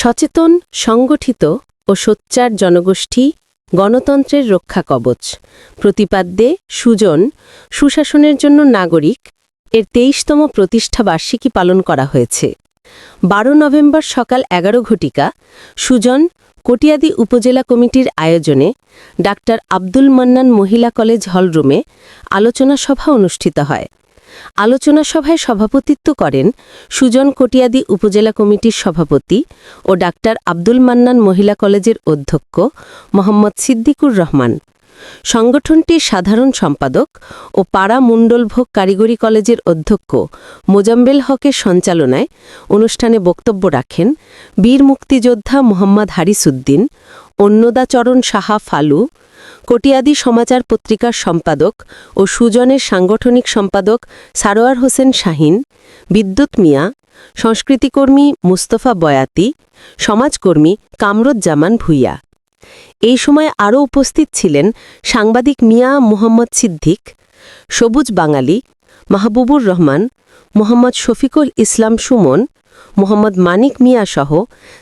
সচেতন, সংগঠিত ও সোচ্চার জনগোষ্ঠী, গণতন্ত্রের রক্ষা কবচ। প্রতিপাদ্যে সুজন, সুশাসনের জন্য নাগরিক, এর তেইশতম প্রতিষ্ঠা বার্ষিকী পালন করা হয়েছে। বারো নভেম্বর সকাল এগারো ঘটিকা, সুজন, কটিয়াদি উপজেলা কমিটির আয়োজনে ডাক্তার আব্দুল মান্নান মহিলা কলেজ হলরুমে আলোচনা সভা অনুষ্ঠিত হয়। আলোচনা সভায় সভাপতিত্ব করেন সুজন কটিয়াদি উপজেলা কমিটির সভাপতি ও ডাক্তার আব্দুল মান্নান মহিলা কলেজের অধ্যক্ষ মোহাম্মদ সিদ্দিকুর রহমান। সংগঠনটির সাধারণ সম্পাদক ও পাড়া মুন্ডলভোগ কারিগরি কলেজের অধ্যক্ষ মোজাম্বেল হকের সঞ্চালনায় অনুষ্ঠানে বক্তব্য রাখেন বীর মুক্তিযোদ্ধা মোহাম্মদ হারিসুদ্দিন অন্নদাচরণ সাহা ফালু, কটিয়াদি সমাচার পত্রিকার সম্পাদক ও সুজনের সাংগঠনিক সম্পাদক সারোয়ার হোসেন শাহিন, বিদ্যুৎ মিয়া, সংস্কৃতিকর্মী মুস্তফা বয়াতি, সমাজকর্মী কামরুজ্জামান ভুইয়া। এই সময় আরও উপস্থিত ছিলেন সাংবাদিক মিয়া মোহাম্মদ সিদ্দিক, সবুজ বাঙালি, মাহবুবুর রহমান, মোহাম্মদ শফিকুল ইসলাম সুমন, মোহাম্মদ মানিক মিয়া সহ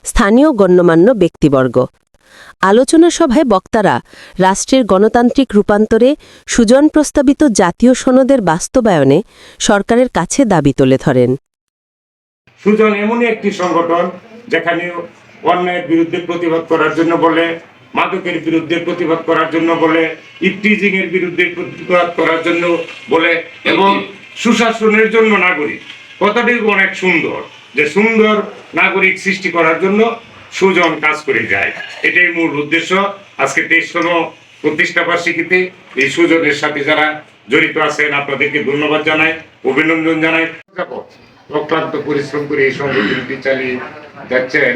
স্থানীয় গণ্যমান্য ব্যক্তিবর্গ। আলোচনা সভায় বক্তারা রাষ্ট্রের গণতান্ত্রিক রূপান্তরে সুজন প্রস্তাবিত জাতীয় সনদের বাস্তবায়নে সরকারের কাছে দাবি তুলে ধরেন। সুজন এমনই একটি সংগঠন যেখানে অন্যায়ের বিরুদ্ধে প্রতিবাদ করার জন্য বলে, মাদকের বিরুদ্ধে প্রতিবাদ করার জন্য বলে ইফটিজিং এর বিরুদ্ধে প্রতিবাদ করার জন্য বলে এবং সুশাসনের জন্য নাগরিক। কথাটি অনেক সুন্দর যে সুন্দর নাগরিক সৃষ্টি করার জন্য সুজন কাজ করে যায়। এটাই মূল উদ্দেশ্য। আজকে তেইশতম প্রতিষ্ঠা বার্ষিকীতে এই সুজনের সাথে যারা জড়িত আছেন, আপনাদেরকে ধন্যবাদ জানাই, অভিনন্দন জানাই। অক্লান্ত পরিশ্রম করে এই সংগঠনটি চালিয়ে যাচ্ছেন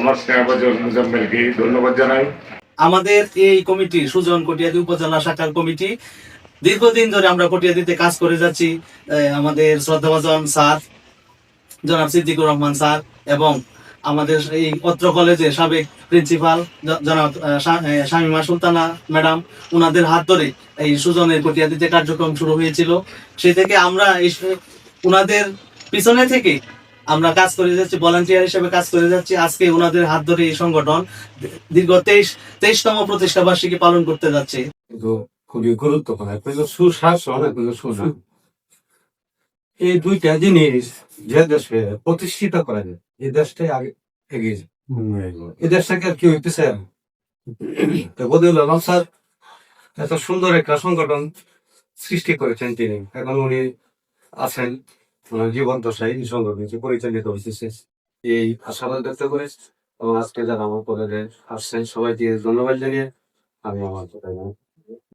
আমার স্নেহভাজন মুজাম্মেলকে ধন্যবাদ জানাই। আমাদের এই কমিটি, সুজন কটিয়াদি উপজেলা শাখার কমিটি, দীর্ঘদিন ধরে আমরা কটিয়াদিতে কাজ করে যাচ্ছি আমাদের শ্রদ্ধাভাজন স্যার, জনাব সিদ্দিকুর রহমান স্যার এবং আমাদের এই অত্র কলেজের সাবেক প্রিন্সিপাল জনাব শামীমা সুলতানা ম্যাডাম ওনাদের হাত ধরে এই সুজনের কটিয়াদিতে কার্যক্রম শুরু হয়েছিল, সে থেকে আমরা এই ওনাদের পিছনে থেকে আমরা কাজ করে যাচ্ছি ভলান্টিয়ার হিসেবে কাজ করে যাচ্ছি। আজকে ওনাদের হাত ধরে এই সংগঠন দীর্ঘ তেইশ, তেইশতম প্রতিষ্ঠা বার্ষিকী পালন করতে যাচ্ছে। খুবই গুরুত্বপূর্ণ সুশাসন সুশাসন এই দুইটা জিনিস যে দেশকে প্রতিষ্ঠিত করা যায় এই দেশটাই আগে এগিয়ে যায়। এই দেশটাকে আর কি হইতেছে? বদিউল আলম স্যার এত সুন্দর একটা সংগঠন সৃষ্টি করেছেন তিনি। এখন উনি আছেন, ওনার জীবন দশায় এই সংগঠনটি পরিচালিত হইতেছে, এই আশাবাদ ব্যক্ত করে। এবং আজকে যারা আমার পরে আসছেন, সবাইকে ধন্যবাদ জানিয়ে আমি আমার কথা।